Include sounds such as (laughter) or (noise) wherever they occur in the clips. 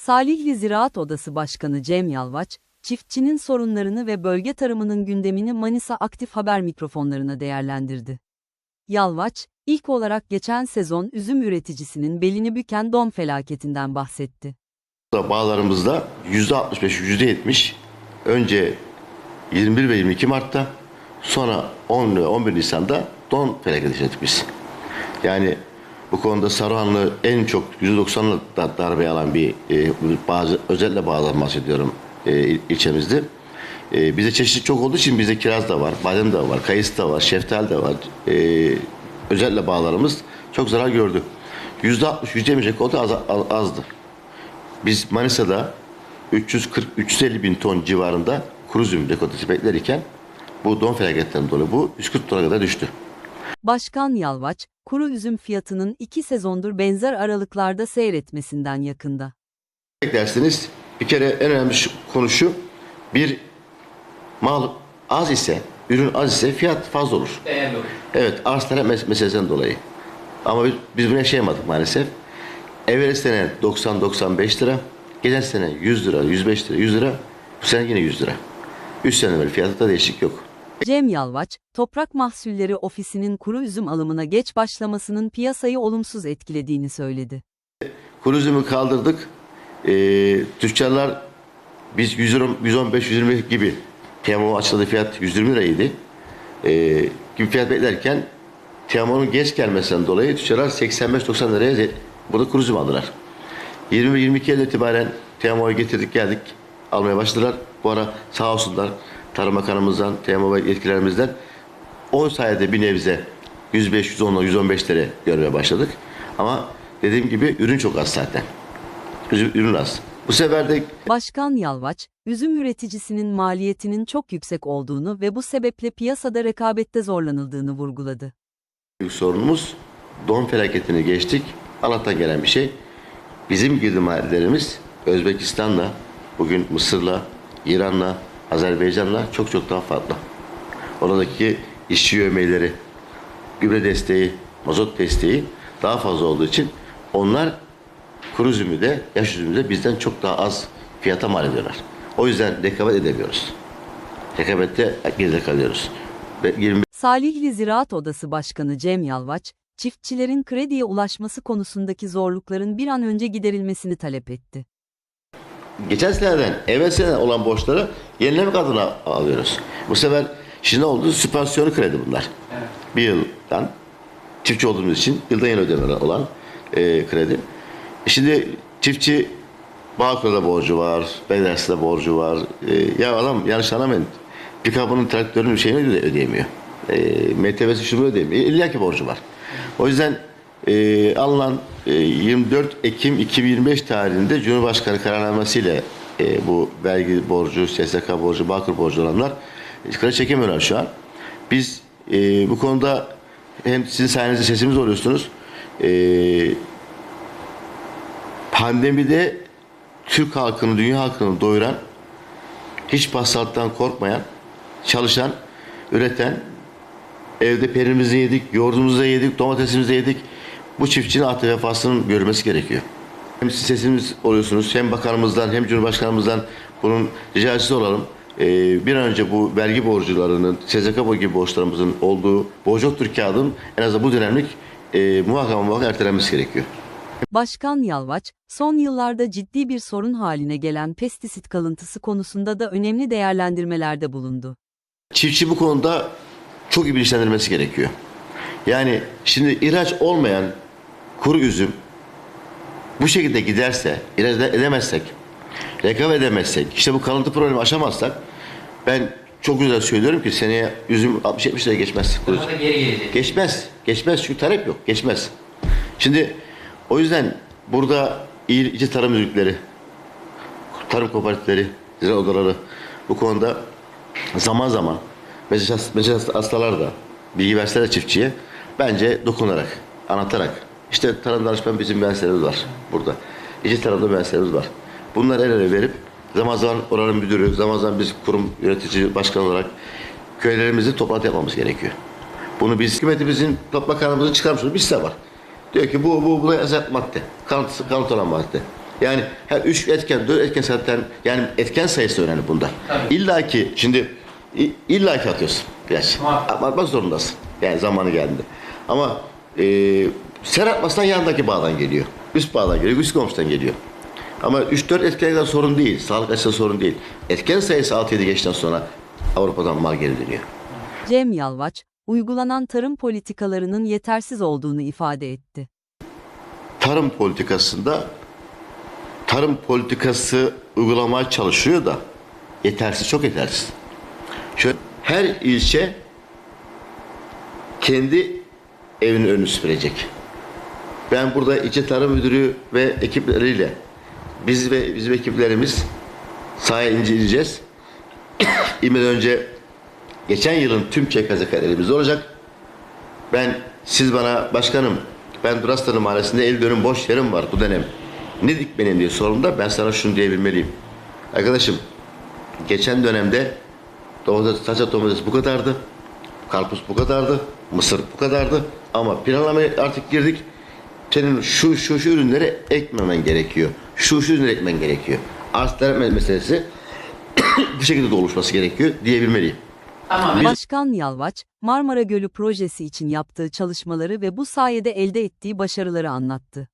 Salihli Ziraat Odası Başkanı Cem Yalvaç, çiftçinin sorunlarını ve bölge tarımının gündemini Manisa Aktif Haber mikrofonlarına değerlendirdi. Yalvaç, ilk olarak geçen sezon üzüm üreticisinin belini büken don felaketinden bahsetti. Da Bağlarımızda %65, %70 önce 21 ve 22 Mart'ta sonra 10 ve 11 Nisan'da don felaketi yaşadık biz. Yani bu konuda Saruhanlı en çok %90'lı da- darbe alan bir e, bazı özellikle bağlar bahsediyorum e, il- ilçemizde. E, bize çeşitli çok olduğu için bizde kiraz da var, badem de var, kayısı da var, şeftali de var. E, özellikle bağlarımız çok zarar gördü. %60, %70 o da az, az- azdı. Biz Manisa'da 340-350 bin ton civarında kuru üzüm dekoltesi beklerken bu don felaketten dolayı bu 140 tona kadar düştü. Başkan Yalvaç, kuru üzüm fiyatının iki sezondur benzer aralıklarda seyretmesinden yakında. Beklersiniz bir kere en önemli konu şu bir mal az ise ürün az ise fiyat fazla olur. Değerli olur. Evet arz talep mes- meselesinden dolayı. Ama biz, biz bunu yaşayamadık maalesef. Evvel sene 90-95 lira. Geçen sene 100 lira, 105 lira, 100 lira. Bu sene yine 100 lira. 3 sene evvel fiyatta değişik yok. Cem Yalvaç, Toprak Mahsulleri Ofisi'nin kuru üzüm alımına geç başlamasının piyasayı olumsuz etkilediğini söyledi. Kuru üzümü kaldırdık. Ee, tüccarlar biz 110 115-120 gibi TMO açıldığı fiyat 120 liraydı. Ee, gibi fiyat beklerken TMO'nun geç gelmesinden dolayı tüccarlar 85-90 liraya burada kuru üzüm aldılar. 20-22 Eylül itibaren TMO'yu getirdik geldik almaya başladılar. Bu ara sağ olsunlar Tarım Bakanımızdan, TMO ve yetkililerimizden o sayede bir nebze 105, 110, 115 lira görmeye başladık. Ama dediğim gibi ürün çok az zaten. Ürün az. Bu sefer de Başkan Yalvaç, üzüm üreticisinin maliyetinin çok yüksek olduğunu ve bu sebeple piyasada rekabette zorlanıldığını vurguladı. büyük sorunumuz don felaketini geçtik. Allah'tan gelen bir şey. Bizim girdi mahallelerimiz Özbekistan'la, bugün Mısır'la, İran'la, Azerbaycan'la çok çok daha farklı. Oradaki işçi yövmeleri, gübre desteği, mazot desteği daha fazla olduğu için onlar kuru üzümü de, yaş üzümü de bizden çok daha az fiyata mal ediyorlar. O yüzden rekabet edemiyoruz. Rekabette geride kalıyoruz. Ve 20 Salihli Ziraat Odası Başkanı Cem Yalvaç, çiftçilerin krediye ulaşması konusundaki zorlukların bir an önce giderilmesini talep etti. Geçen seneden evvel sene olan borçları yenilemek adına alıyoruz. Bu sefer şimdi ne oldu? Sübvansiyonu kredi bunlar. Evet. Bir yıldan çiftçi olduğumuz için yılda yeni ödemeler olan e, kredi. E Şimdi çiftçi Bağkur'da borcu var, Beylersi'de borcu var. E, ya adam yanlış anlamayın. Pikabının traktörünün şeyini de ödeyemiyor. E, MTV'si şunu ödeyemiyor. İlla ki borcu var. O yüzden e, alınan e, 24 Ekim 2025 tarihinde Cumhurbaşkanı kararnamesiyle e, bu vergi borcu, SSK borcu, Bağkur borcu olanlar e, kredi çekemiyorlar şu an. Biz e, bu konuda hem sizin sayenizde sesimiz oluyorsunuz. E, pandemide Türk halkını, dünya halkını doyuran, hiç hastalıktan korkmayan, çalışan, üreten, evde perimizi yedik, yoğurdumuzu yedik, domatesimizi yedik. Bu çiftçinin ahde vefasının görülmesi gerekiyor. Hem siz sesimiz oluyorsunuz, hem bakanımızdan hem cumhurbaşkanımızdan bunun ricacısı olalım. Ee, bir an önce bu vergi borcularının, SSK gibi borçlarımızın olduğu borcu Türk kağıdın en azından bu dönemlik e, muhakkak muhakkak ertelenmesi gerekiyor. Başkan Yalvaç, son yıllarda ciddi bir sorun haline gelen pestisit kalıntısı konusunda da önemli değerlendirmelerde bulundu. Çiftçi bu konuda çok iyi bilinçlendirilmesi gerekiyor. Yani şimdi ihraç olmayan kuru üzüm bu şekilde giderse, ede- edemezsek, rekabet edemezsek, işte bu kalıntı problemi aşamazsak ben çok güzel söylüyorum ki seneye üzüm 60-70 liraya geçmez. Geçmez. Geçmez çünkü talep yok. Geçmez. Şimdi o yüzden burada il, içi tarım müdürlükleri, tarım kooperatifleri, ziraat odaları bu konuda zaman zaman mesela, mesela hastalar da bilgi verseler çiftçiye bence dokunarak, anlatarak işte tarım danışman bizim mühendislerimiz var burada. İçi tarımda mühendislerimiz var. Bunları el ele verip zaman zaman oranın müdürü, zaman zaman biz kurum yönetici başkan olarak köylerimizde toplantı yapmamız gerekiyor. Bunu biz hükümetimizin bakanımızın çıkarmış olduğu bir site var. Diyor ki bu bu bu yasak madde. Kanıt, kanıt olan madde. Yani her üç etken, dört etken zaten yani etken sayısı önemli bunda. Tabii. İlla ki şimdi illa ki atıyorsun ilaç. Muhakkak. Atmak zorundasın. Yani zamanı geldiğinde. Ama e, sen atmazsan yanındaki bağdan geliyor. Üst bağdan geliyor, üst komşudan geliyor. Ama 3-4 etken kadar sorun değil. Sağlık açısından sorun değil. Etken sayısı 6-7 geçten sonra Avrupa'dan mal geri dönüyor. Cem Yalvaç, uygulanan tarım politikalarının yetersiz olduğunu ifade etti. tarım politikasında tarım politikası uygulamaya çalışıyor da yetersiz, çok yetersiz. Şöyle, her ilçe kendi evinin önünü süpürecek. Ben burada ilçe tarım müdürü ve ekipleriyle biz ve bizim ekiplerimiz sahaya inceleyeceğiz. (coughs) İmeden önce geçen yılın tüm ÇKZ elimizde olacak. Ben siz bana başkanım ben Durastanı Mahallesi'nde el dönüm boş yerim var bu dönem. Ne dikmeliyim diye sorduğumda ben sana şunu diyebilmeliyim. Arkadaşım geçen dönemde domates, salça domates bu kadardı. Karpuz bu kadardı. Mısır bu kadardı. Ama planlamaya artık girdik. Senin şu şu şu ürünleri ekmemen gerekiyor. Şu şu ürünleri ekmen gerekiyor. Arz talep meselesi (coughs) bu şekilde de oluşması gerekiyor diyebilmeliyim. Tamamen Başkan Yalvaç, Marmara Gölü projesi için yaptığı çalışmaları ve bu sayede elde ettiği başarıları anlattı.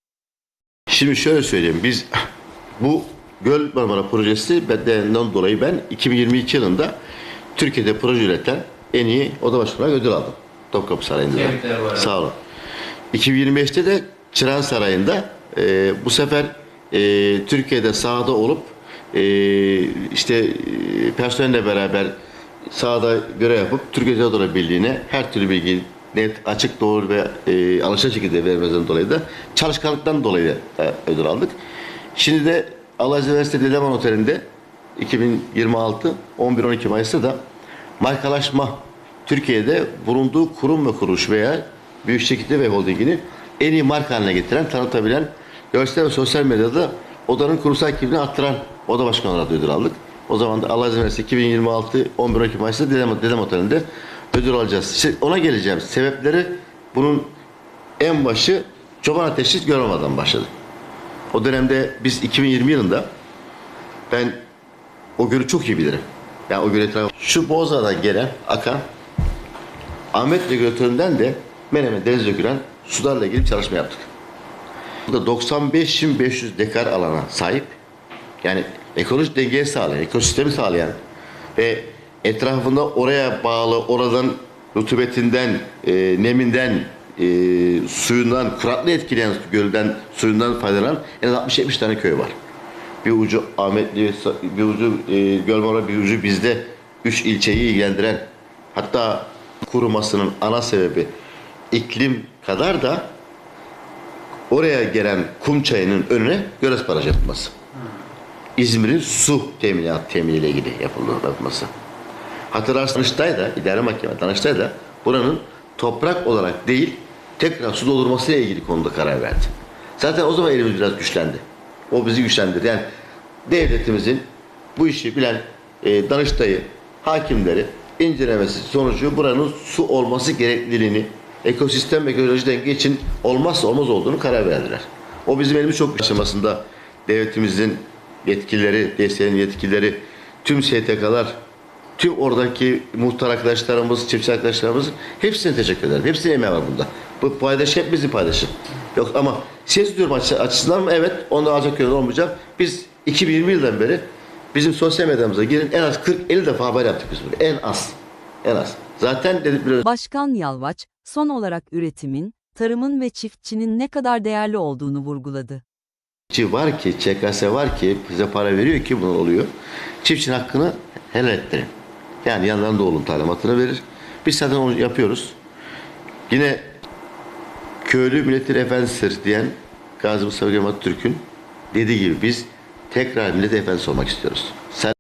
Şimdi şöyle söyleyeyim. Biz (coughs) bu Göl Marmara projesi bedeninden dolayı ben 2022 yılında Türkiye'de proje üreten en iyi oda başkanı ödül aldım. Topkapı Sarayı'nda. Sağ olun. 2025'te de Çırağan Sarayı'nda e, bu sefer e, Türkiye'de sahada olup e, işte e, personelle beraber sahada görev yapıp Türkiye Tiyatroları Birliği'ne her türlü bilgi net, açık, doğru ve e, alışa şekilde vermesinden dolayı da çalışkanlıktan dolayı da ödül aldık. Şimdi de Allah izin verirse Dedeman Oteli'nde 2026 11-12 Mayıs'ta da markalaşma Türkiye'de bulunduğu kurum ve kuruluş veya büyük şirketi ve holdingini en iyi marka haline getiren, tanıtabilen, görsel ve sosyal medyada odanın kurumsal kimliğini arttıran oda başkanı olarak ödül aldık. O zaman da Allah izin verirse 2026 11-12 Mayıs'ta Dedem, Dedem Oteli'nde ödül alacağız. İşte ona geleceğim. Sebepleri bunun en başı çoban ateşi görmeden başladı. O dönemde biz 2020 yılında ben o gölü çok iyi bilirim. Yani o göl etrafı. Şu Bozağ'dan gelen, akan Ahmet Regülatörü'nden de Menemen deniz dökülen sularla ilgili çalışma yaptık. Burada 95.500 dekar alana sahip. Yani ekolojik dengeyi sağlayan, ekosistemi sağlayan ve etrafında oraya bağlı oradan rutubetinden, e, neminden, e, suyundan, kuraklığı etkileyen gölden, suyundan faydalanan en az 60-70 tane köy var. Bir ucu Ahmetli, bir ucu e, Gölmara, bir ucu bizde. Üç ilçeyi ilgilendiren, hatta kurumasının ana sebebi iklim kadar da oraya gelen kum çayının önüne göres baraj yapılması. İzmir'in su teminat teminiyle ilgili yapılması. Hatırlarsın Danıştay'da, idare mahkeme Danıştay'da buranın toprak olarak değil tekrar su doldurmasıyla ilgili konuda karar verdi. Zaten o zaman elimiz biraz güçlendi. O bizi güçlendirdi. Yani devletimizin bu işi bilen e, Danıştay'ı, hakimleri incelemesi sonucu buranın su olması gerekliliğini ekosistem ve ekoloji denge için olmazsa olmaz olduğunu karar verdiler. O bizim elimiz çok aşamasında devletimizin yetkilileri, DSE'nin yetkilileri, tüm STK'lar, tüm oradaki muhtar arkadaşlarımız, çiftçi arkadaşlarımız hepsine teşekkür ederim. Hepsine emeği var bunda. Bu paydaş hep bizim paydaşım. Yok ama diyorum açı- açısından mı? Evet. Onda alacak yönü olmayacak. Biz 2020 yıldan beri bizim sosyal medyamıza girin en az 40-50 defa haber yaptık biz bunu. En az. En az. Zaten dedik biraz Başkan Yalvaç, son olarak üretimin, tarımın ve çiftçinin ne kadar değerli olduğunu vurguladı. çiftçi var ki, ÇKS var ki bize para veriyor ki bunlar oluyor. Çiftçinin hakkını helal ettirin. Yani yanlarında olun talimatını verir. Biz zaten onu yapıyoruz. Yine köylü milletin efendisidir diyen Gazi Mustafa Kemal Atatürk'ün dediği gibi biz tekrar millet efendisi olmak istiyoruz. Sen